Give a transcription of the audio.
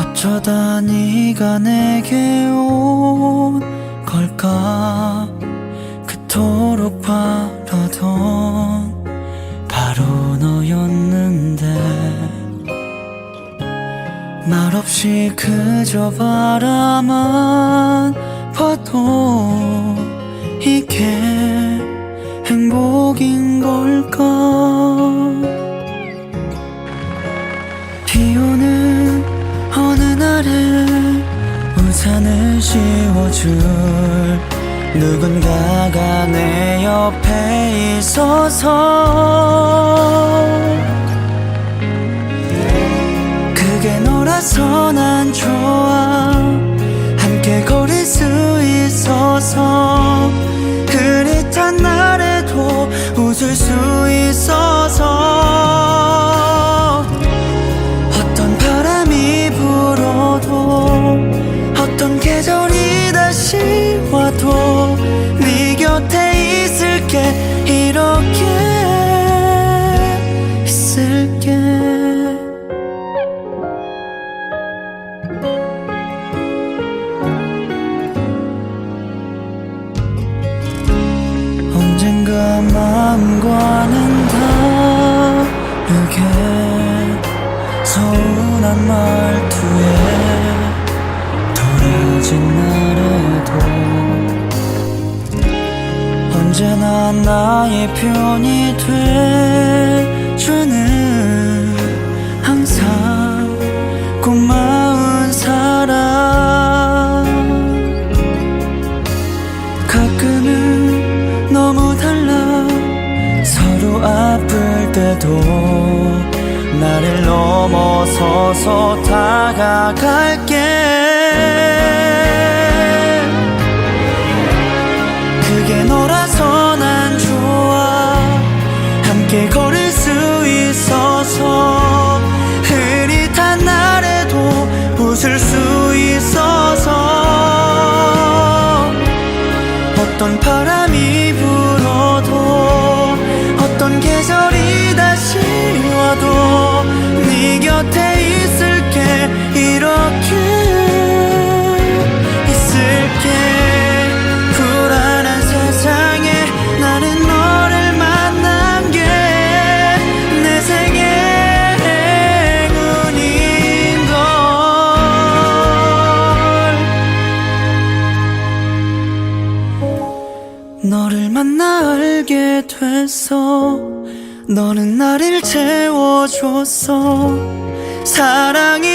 어쩌다 네가 내게 온 걸까? 그토록 바라던 바로 너였는데 말없이 그저 바라만 봐도 이게 날에 우산을 씌워줄 누군가가 내 옆에 있어서 그게 너라서 난 좋아. 함께 걸을 수 있어서 흐릿한 날에도 웃을 수 있어 언젠가 마음과는 다르게 서운한 말투에 돌아진 날에도 언제나 나의 편이 돼주는 항상 고마 때도 나를 넘어서서 다가갈게. 그게 너라서 난 좋아. 함께 걸을 수 있어서 흐릿한 날에도 웃을 수 있어서 어떤 바람이 불어도 어떤 계절이 네 곁에 있을게. 이렇게 있을게. 불안한 세상에 나는 너를 만난 게. 내 생의 행운인 걸. 너를 만나 알게 됐어 너는 나를 채워줬어 사랑이